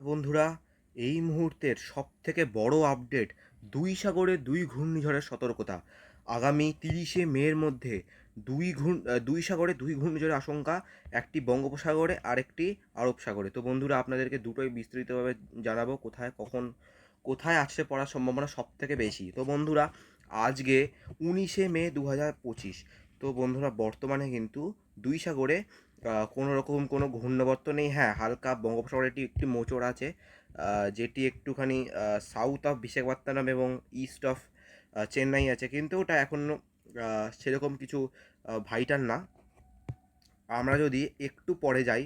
বন্ধুরা, এই মুহূর্তের সবথেকে বড় আপডেট দুই সাগরে দুই ঘূর্ণিঝড়ের সতর্কতা। আগামী তিরিশে মের মধ্যে দুই ঘূর্ণ দুই সাগরে দুই ঘূর্ণিঝড়ের আশঙ্কা, একটি বঙ্গোপসাগরে আর একটি আরব সাগরে। তো বন্ধুরা, আপনাদেরকে দুটোই বিস্তারিতভাবে জানাব, কোথায়, কখন, কোথায় আছড়ে পড়ার সম্ভাবনা সব থেকে বেশি। তো বন্ধুরা, আজকে উনিশে মে দু হাজার পঁচিশ। তো বন্ধুরা, বর্তমানে কিন্তু দুই সাগরে কোনো রকম কোনো ঘূর্ণাবর্ত নেই। হ্যাঁ হালকা বঙ্গোপসাগরে একটি একটি মোচড় আছে যেটি একটুখানি সাউথ অফ বিশাখাপত্তনম এবং ইস্ট অফ চেন্নাই আছে। কিন্তু ওটা এখনও সেরকম কিছু ভাইটাল না। আমরা যদি একটু পরে যাই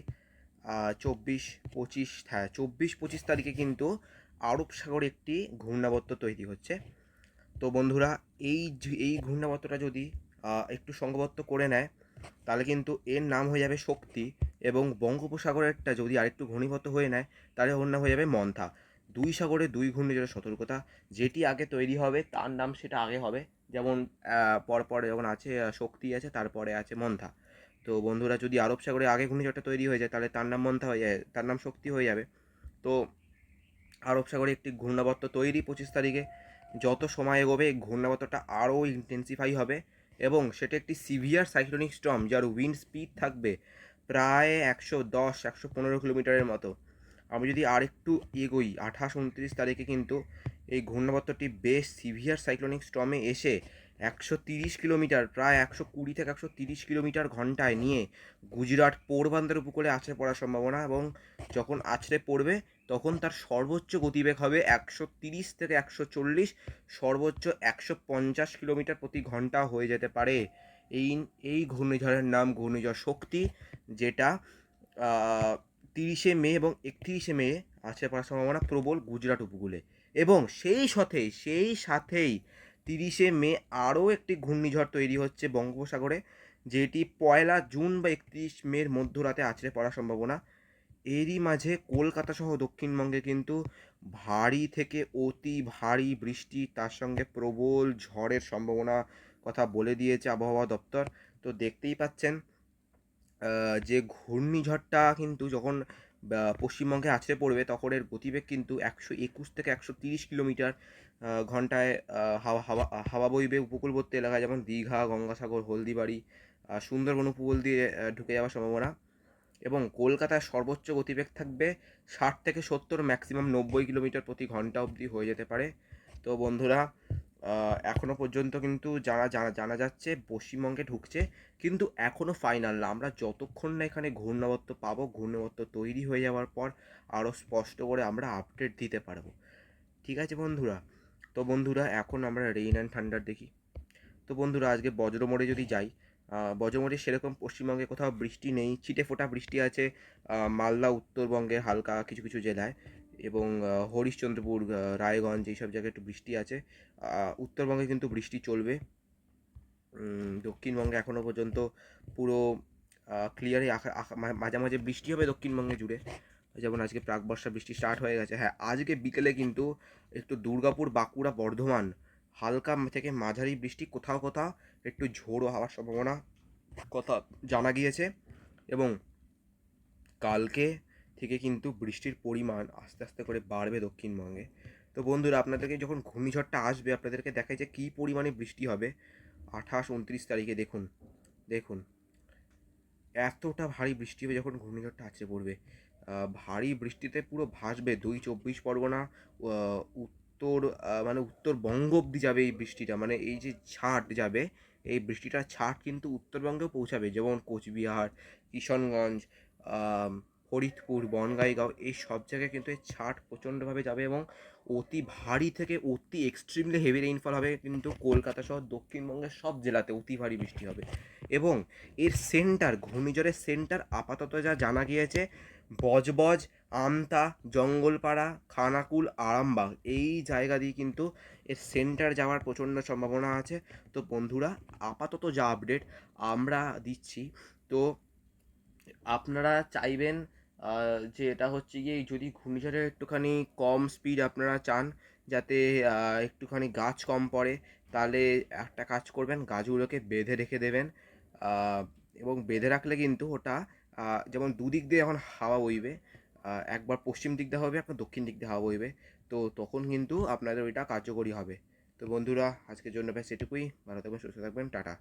চব্বিশ পঁচিশ হ্যাঁ চব্বিশ পঁচিশ তারিখে কিন্তু আরব সাগরে একটি ঘূর্ণাবর্ত তৈরি হচ্ছে। তো বন্ধুরা, এই এই ঘূর্ণাবর্তটা যদি একটু সংঘবদ্ধ করে নেয় তাহলে কিন্তু এর নাম হয়ে যাবে শক্তি এবং বঙ্গোপসাগরেরটা যদি আরেকটু ঘনীভূত হয়ে নেয়, তাহলে ওর নাম হয়ে যাবে মন্থা। দুই সাগরে দুই ঘূর্ণিঝড়ের সতর্কতা, যেটি আগে তৈরি হবে, তার নাম সেটা আগে হবে। যেমন পরপর যেমন আছে শক্তি আছে, তারপরে আছে মন্থা। তো বন্ধুরা, যদি আরব সাগরে আগে ঘূর্ণিঝড়টা তৈরি হয়ে যায়, তাহলে তার নাম মন্থা হয়ে যায়, তার নাম শক্তি হয়ে যাবে। তো আরব সাগরে একটি ঘূর্ণাবর্ত তৈরি পঁচিশ তারিখে। যত সময় এগোবে ঘূর্ণাবর্তটা আরও ইন্টেন্সিফাই হবে। এবং সেটি একটি সিভিয়ার সাইক্লোনিক স্টর্ম যার উইন্ড স্পিড থাকবে প্রায় একশো দশ, একশো পনেরো কিলোমিটারের মতো। আমি যদি আর একটু এগোই, আঠাশ, উনত্রিশ তারিখে কিন্তু এই ঘূর্ণাবর্তটি বেশ সিভিয়ার সাইক্লোনিক স্টর্মে এসে একশো তিরিশ কিলোমিটার, প্রায় একশো কুড়ি থেকে একশো তিরিশ কিলোমিটার ঘন্টায় নিয়ে গুজরাট পোরবন্দর উপকূলে আছড়ে পড়ার সম্ভাবনা এবং যখন আছড়ে পড়বে, তখন তার সর্বোচ্চ গতিবেগ হবে একশো তিরিশ থেকে একশো চল্লিশ, সর্বোচ্চ একশো পঞ্চাশ কিলোমিটার প্রতি ঘণ্টা হয়ে যেতে পারে। এই এই ঘূর্ণিঝড়ের নাম ঘূর্ণিঝড় শক্তি, যেটা তিরিশে মে এবং একত্রিশে মে আছে পড়ার সম্ভাবনা প্রবল গুজরাট উপকূলে। এবং সেই সাথে সেই সাথেই তিরিশে মে আরও একটি ঘূর্ণিঝড় তৈরি হচ্ছে বঙ্গোপসাগরে, যেটি পয়লা জুন বা একত্রিশ মের মধ্যরাতে আছড়ে পড়ার সম্ভাবনা। এরই মাঝে কলকাতা সহ দক্ষিণবঙ্গে কিন্তু ভারী থেকে অতি ভারী বৃষ্টি, তার সঙ্গে প্রবল ঝড়ের সম্ভাবনা কথা বলে দিয়েছে আবহাওয়া দপ্তর। তো দেখতেই পাচ্ছেন যে ঘূর্ণিঝড়টা কিন্তু যখন পশ্চিমবঙ্গে আছড়ে পড়বে তখন এর গতিবেগ কিন্তু একশো একুশ থেকে একশো তিরিশ কিলোমিটার। ঘন্টায় হাওয়া হাওয়া হাওয়া বইবে উপকূলবর্তী এলাকায় যেমন দীঘা গঙ্গাসাগর হলদিবাড়ি সুন্দরবন উপকূল দিয়ে ঢুকে যাওয়ার সম্ভাবনা। এবং কলকাতায় সর্বোচ্চ গতিবেগ থাকবে ষাট থেকে সত্তর ম্যাক্সিমাম নব্বই কিলোমিটার প্রতি ঘণ্টা অবধি হয়ে যেতে পারে। তো বন্ধুরা আহ, এখনও পর্যন্ত কিন্তু জানা জানা জানা যাচ্ছে পশ্চিমবঙ্গে ঢুকছে কিন্তু এখনও ফাইনাল না। আমরা যতক্ষণ না এখানে ঘূর্ণাবর্ত পাবো ঘূর্ণাবর্ত তৈরি হয়ে যাওয়ার পর আরও স্পষ্ট করে আমরা আপডেট দিতে পারব। ঠিক আছে বন্ধুরা? তো বন্ধুরা, এখন আমরা রেইন অ্যান্ড ঠান্ডার দেখি। তো বন্ধুরা, আজকে বজ্রমোড়ে যদি যাই বজ্রমোড়ে সেরকম পশ্চিমবঙ্গে কোথাও বৃষ্টি নেই, ছিটে ফোটা বৃষ্টি আছে মালদা উত্তরবঙ্গে হালকা কিছু কিছু জেলায় এবং হরিশ্চন্দ্রপুর রায়গঞ্জ এইসব জায়গায় একটু বৃষ্টি আছে। উত্তরবঙ্গে কিন্তু বৃষ্টি চলবে। দক্ষিণবঙ্গে এখনও পর্যন্ত পুরো ক্লিয়ারই মাঝে মাঝে বৃষ্টি হবে দক্ষিণবঙ্গে জুড়ে। যেমন আজকে প্রাক বর্ষা বৃষ্টি স্টার্ট হয়ে গেছে। হ্যাঁ আজকে বিকেলে কিন্তু একটু দুর্গাপুর, বাঁকুড়া, বর্ধমান হালকা থেকে মাঝারি বৃষ্টি কোথাও কোথাও, একটু ঝোড়ো হওয়ার সম্ভাবনা কথা জানা গিয়েছে এবং কালকে থেকে কিন্তু বৃষ্টির পরিমাণ আস্তে আস্তে করে বাড়বে দক্ষিণবঙ্গে। তো বন্ধুরা, আপনাদেরকে যখন ঘূর্ণিঝড়টা আসবে, আপনাদেরকে দেখায় যে কী পরিমাণে বৃষ্টি হবে। আঠাশ, উনত্রিশ তারিখে দেখুন দেখুন। এতটা ভারী বৃষ্টি হবে যখন ঘূর্ণিঝড়টা আছড়ে পড়বে। ভারী বৃষ্টিতে পুরো ভাসবে। দুই চব্বিশ পরগনা উত্তর মানে উত্তরবঙ্গ অবধি যাবে এই বৃষ্টিটা। মানে এই যে ছাট যাবে, এই বৃষ্টিটার ছাট কিন্তু উত্তরবঙ্গেও পৌঁছাবে। যেমন কোচবিহার, কিশনগঞ্জ ফরিদপুর, বনগাইগাঁও, এই সব জায়গায় কিন্তু এই ছাট প্রচণ্ডভাবে যাবে এবং অতি ভারী থেকে অতি এক্সট্রিমলি হেভি রেইনফল হবে কিন্তু কলকাতা সহ দক্ষিণবঙ্গের সব জেলাতে অতি ভারী বৃষ্টি হবে। এবং এর সেন্টার ঘূর্ণিঝড়ের সেন্টার আপাতত যা জানা গিয়েছে বজবজ আমতা, জঙ্গলপাড়া, খানাকুল, আরামবাগ এই জায়গা দিয়ে কিন্তু এর সেন্টার যাওয়ার প্রচণ্ড সম্ভাবনা আছে। তো বন্ধুরা, আপাতত যা আপডেট আমরা দিচ্ছি, তো আপনারা চাইবেন যে এটা হচ্ছে গিয়ে যদি ঘূর্ণিঝড়ের একটুখানি কম স্পিড আপনারা চান, যাতে একটুখানি গাছ কম পড়ে, তাহলে একটা কাজ করবেন, গাছগুলোকে বেঁধে রেখে দেবেন। এবং বেঁধে রাখলে কিন্তু ওটা যেমন দুদিক দিয়ে যখন হাওয়া বইবে একবার পশ্চিম দিক দিয়ে হবে, একবার দক্ষিণ দিক দিয়ে হাওয়া বইবে। তো তখন কিন্তু আপনাদের ওইটা কার্যকরী হবে। তো বন্ধুরা, আজকের জন্য ব্যাস এটুকুই। ভালো থাকবেন, সুস্থ থাকবেন, টাটা।